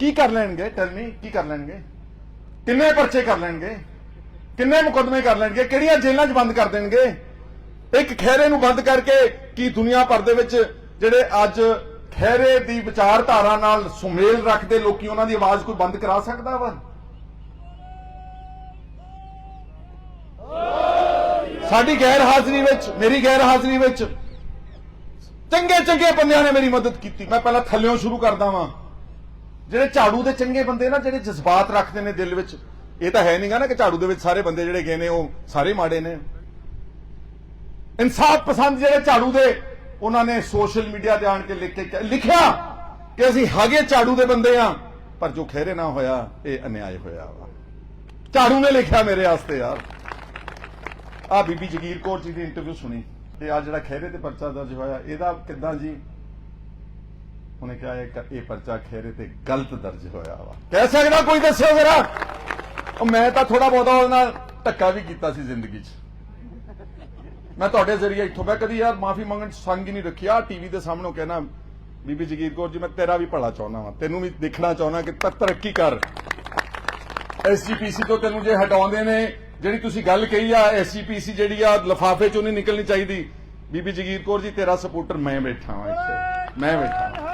ਕੀ ਕਰ ਲੈਣਗੇ? ਟਰਨੀ ਕੀ ਕਰ ਲੈਣਗੇ? ਕਿੰਨੇ ਪਰਚੇ ਕਰ ਲੈਣਗੇ? ਕਿੰਨੇ ਮੁਕੱਦਮੇ ਕਰ ਲੈਣਗੇ? ਕਿਹੜੀਆਂ ਜੇਲ੍ਹਾਂ 'ਚ ਬੰਦ ਕਰ ਦੇਣਗੇ? ਇੱਕ ਖਹਿਰੇ ਨੂੰ ਬੰਦ ਕਰਕੇ ਕੀ ਦੁਨੀਆ ਭਰ ਦੇ ਵਿੱਚ ਜਿਹੜੇ ਅੱਜ ਖਹਿਰੇ ਦੀ ਵਿਚਾਰਧਾਰਾ ਨਾਲ ਸੁਮੇਲ ਰੱਖਦੇ ਲੋਕੀ, ਉਹਨਾਂ ਦੀ ਆਵਾਜ਼ ਕੋਈ ਬੰਦ ਕਰਾ ਸਕਦਾ ਵਾ? ਸਾਡੀ ਗੈਰ ਹਾਜ਼ਰੀ ਵਿੱਚ, ਮੇਰੀ ਗੈਰ ਹਾਜ਼ਰੀ ਵਿੱਚ ਚੰਗੇ ਚੰਗੇ ਬੰਦਿਆਂ ਨੇ ਮੇਰੀ ਮਦਦ ਕੀਤੀ। ਮੈਂ ਪਹਿਲਾਂ ਥੱਲਿਓਂ ਸ਼ੁਰੂ ਕਰਦਾ ਵਾਂ। ਜਿਹੜੇ ਝਾੜੂ ਦੇ ਚੰਗੇ ਬੰਦੇ ਨਾ, ਜਿਹੜੇ ਜਜ਼ਬਾਤ ਰੱਖਦੇ ਨੇ ਦਿਲ ਵਿੱਚ, ਇਹ ਤਾਂ ਹੈ ਨਹੀਂਗਾ ਨਾ ਕਿ ਝਾੜੂ ਦੇ ਵਿੱਚ ਸਾਰੇ ਬੰਦੇ ਜਿਹੜੇ ਗਏ ਨੇ, ਉਹ ਸਾਰੇ ਮਾੜੇ ਨੇ। ਇਨਸਾਫ ਪਸੰਦ ਜਿਹੜੇ ਝਾੜੂ ਦੇ, ਉਹਨਾਂ ਨੇ ਸੋਸ਼ਲ ਮੀਡੀਆ ਤੇ ਆਣ ਕੇ ਲਿਖ ਕੇ ਲਿਖਿਆ ਕਿ ਅਸੀਂ ਹਾਗੇ ਝਾੜੂ ਦੇ ਬੰਦੇ ਆ ਪਰ ਜੋ ਖਹਿਰੇ ਨਾ ਹੋਇਆ, ਇਹ ਅਨਿਆਏ ਹੋਇਆ ਵਾ। ਝਾੜੂ ਨੇ ਲਿਖਿਆ ਮੇਰੇ ਵਾਸਤੇ ਯਾਰ। ਆ ਬੀਬੀ ਜਗੀਰ ਕੌਰ ਜੀ ਦੀ ਇੰਟਰਵਿਊ ਸੁਣੀ। ਤੇ ਆ ਜਿਹੜਾ ਖਹਿਰੇ ਤੇ ਪਰਚਾ ਦਰਜ ਹੋਇਆ, ਇਹਦਾ ਕਿੱਦਾਂ ਜੀ? ਉਹਨੇ ਕਿਹਾ ਇਹ ਪਰਚਾ ਖੇਰੇ ਤੇ ਗਲਤ ਦਰਜ ਹੋਇਆ ਵਾ। ਕਹਿ ਸਕਦਾ ਕੋਈ ਦੱਸਿਓ ਜ਼ਰਾ। ਉਹ ਮੈਂ ਤਾਂ ਥੋੜਾ ਬਹੁਤਾ ਉਹਦੇ ਨਾਲ ਧੱਕਾ ਵੀ ਕੀਤਾ ਸੀ ਜ਼ਿੰਦਗੀ 'ਚ। ਮੈਂ ਤੁਹਾਡੇ ਜ਼ਰੀਏ ਇੱਥੋਂ ਮੈਂ ਕਦੀ ਯਾਰ ਮਾਫੀ ਮੰਗਣ ਸੰਗ ਹੀ ਨਹੀਂ ਰੱਖਿਆ ਟੀਵੀ ਦੇ ਸਾਹਮਣੇ ਕਹਿਣਾ, ਬੀਬੀ ਜਗੀਰ ਕੌਰ ਜੀ, ਮੈਂ ਤੇਰਾ ਵੀ ਭਲਾ ਚਾਹੁੰਦਾ ਵਾਂ। ਤੈਨੂੰ ਵੀ ਦੇਖਣਾ ਚਾਹੁੰਦਾ ਕਿ ਤਰੱਕੀ ਕਰ। ਐਸਜੀਪੀਸੀ ਤੋਂ ਤੈਨੂੰ ਜੇ ਹਟਾਉਂਦੇ ਨੇ, ਜਿਹੜੀ ਤੁਸੀਂ ਗੱਲ ਕਹੀ ਆ ਐਸਜੀਪੀਸੀ ਜਿਹੜੀ ਆ, ਲਫਾਫੇ ਚੋਂ ਨਹੀਂ ਨਿਕਲਣੀ ਚਾਹੀਦੀ। ਬੀਬੀ ਜਗੀਰ ਕੌਰ ਜੀ, ਤੇਰਾ ਸਪੋਰਟਰ ਮੈਂ ਬੈਠਾ ਵਾਂ ਇੱਥੇ। ਮੈਂ ਬੈਠਾ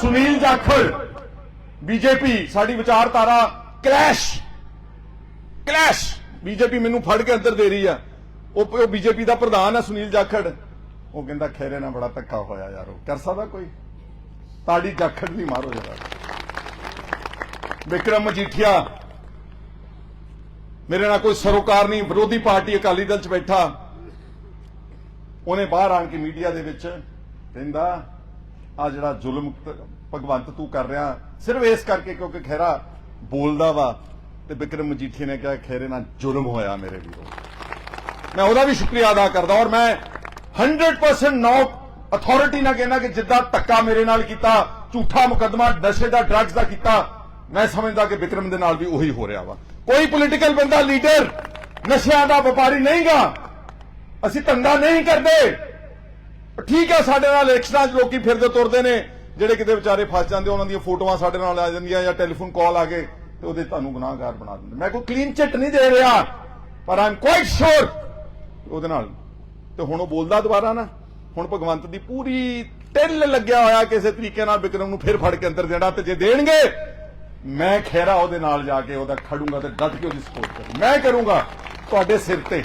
ਸੁਨੀਲ ਜਾਖੜ ਬੀਜੇਪੀ ਸਾਡੀ ਵਿਚਾਰਧਾਰਾ ਕਲੈਸ਼। ਕਲੈਸ਼। ਬੀਜੇਪੀ ਮੈਨੂੰ ਫੜ ਕੇ ਅੰਦਰ ਦੇ ਰਹੀ ਆ। ਉਹ ਉਹ ਬੀਜੇਪੀ ਦਾ ਪ੍ਰਧਾਨ ਆ ਸੁਨੀਲ ਜਾਖੜ। ਉਹ ਕਹਿੰਦਾ, ਖੈਰੇ ਨਾਲ ਬੜਾ ਧੱਕਾ ਹੋਇਆ ਯਾਰ ਉਹ। ਕਰ ਸਕਦਾ ਕੋਈ? ਤਾੜੀ ਜਾਖੜ ਨਹੀਂ ਮਾਰੋ ਜਰਾ। ਵਿਕਰਮ ਮਜੀਠੀਆ, ਮੇਰੇ ਨਾਲ ਕੋਈ ਸਰੋਕਾਰ ਨਹੀਂ, ਵਿਰੋਧੀ ਪਾਰਟੀ ਅਕਾਲੀ ਦਲ ਚ ਬੈਠਾ। ਉਹਨੇ ਬਾਹਰ ਆਣ ਕੇ ਮੀਡੀਆ ਦੇ ਵਿੱਚ ਕਹਿੰਦਾ ਆ ਜਿਹੜਾ ਜ਼ੁਲਮ ਭਗਵੰਤ ਤੂੰ ਕਰ ਰਿਹਾ, ਸਿਰਫ ਇਸ ਕਰਕੇ ਕਿਉਂਕਿ ਖੈਰਾ ਬੋਲਦਾ ਵਾ ਤੇ ਵਿਕਰਮ ਮਜੀਠੀ ਨੇ ਕਿਹਾ ਖੈਰੇ ਨਾਲ ਜ਼ੁਲਮ ਹੋਇਆ ਮੇਰੇ ਵੀਰੋ। ਮੈਂ ਉਹਦਾ ਵੀ ਸ਼ੁਕਰੀਆ ਅਦਾ ਕਰਦਾ ਔਰ ਮੈਂ 100% ਨੋ ਅਥਾਰਟੀ ਨਾਲ ਕਹਿੰਦਾ ਕਿ ਜਿੱਦਾਂ ਧੱਕਾ ਮੇਰੇ ਨਾਲ ਕੀਤਾ, ਝੂਠਾ ਮੁਕੱਦਮਾ, ਨਸ਼ੇ ਦਾ ਡਰੱਗਸ ਦਾ ਕੀਤਾ, ਮੈਂ ਸਮਝਦਾ ਕਿ ਵਿਕਰਮ ਦੇ ਨਾਲ ਵੀ ਉਹੀ ਹੋ ਰਿਹਾ ਵਾ। ਕੋਈ ਪੋਲੀਟੀਕਲ ਬੰਦਾ ਲੀਡਰ ਨਸ਼ਿਆਂ ਦਾ ਵਪਾਰੀ ਨਹੀਂਗਾ। ਅਸੀਂ ਧੰਦਾ ਨਹੀਂ ਕਰਦੇ। ਠੀਕ ਹੈ, ਸਾਡੇ ਨਾਲ ਇਲੈਕਸ਼ਨਾਂ 'ਚ ਲੋਕੀ ਫਿਰਦੇ ਤੁਰਦੇ ਨੇ। ਜਿਹੜੇ ਕਿਤੇ ਵਿਚਾਰੇ ਫਸ ਜਾਂਦੇ, ਉਹਨਾਂ ਦੀਆਂ ਫੋਟੋਆਂ ਸਾਡੇ ਨਾਲ ਆ ਜਾਂਦੀਆਂ ਜਾਂ ਟੈਲੀਫੋਨ ਕਾਲ ਆ ਗਏ, ਤੇ ਉਹਦੇ ਤੁਹਾਨੂੰ ਗੁਨਾਹਗਾਰ ਬਣਾ ਦਿੰਦੇ। ਮੈਂ ਕੋਈ ਕਲੀਨ ਚਿੱਟ ਨਹੀਂ ਦੇ ਰਿਹਾ, ਪਰ ਆਮ ਕੁਆਇਟ ਸ਼ੋਰ ਉਹਦੇ ਨਾਲ। ਤੇ ਹੁਣ ਉਹ ਬੋਲਦਾ ਦੁਬਾਰਾ ਨਾ, ਹੁਣ ਭਗਵੰਤ ਦੀ ਪੂਰੀ ਟਿੱਲ ਲੱਗਿਆ ਹੋਇਆ ਕਿਸੇ ਤਰੀਕੇ ਨਾਲ ਵਿਕਰਮ ਨੂੰ ਫਿਰ ਫੜ ਕੇ ਅੰਦਰ ਦੇਣਾ ਤੇ ਜੇ ਦੇਣਗੇ, ਮੈਂ ਖੈਰਾ ਉਹਦੇ ਨਾਲ ਜਾ ਕੇ ਉਹਦਾ ਖੜੂੰਗਾ ਤੇ ਡਟ ਕੇ ਉਹਦੀ ਸਪੋਰਟ ਕਰੂੰ ਮੈਂ ਕਰੂੰਗਾ ਤੁਹਾਡੇ ਸਿਰ ਤੇ।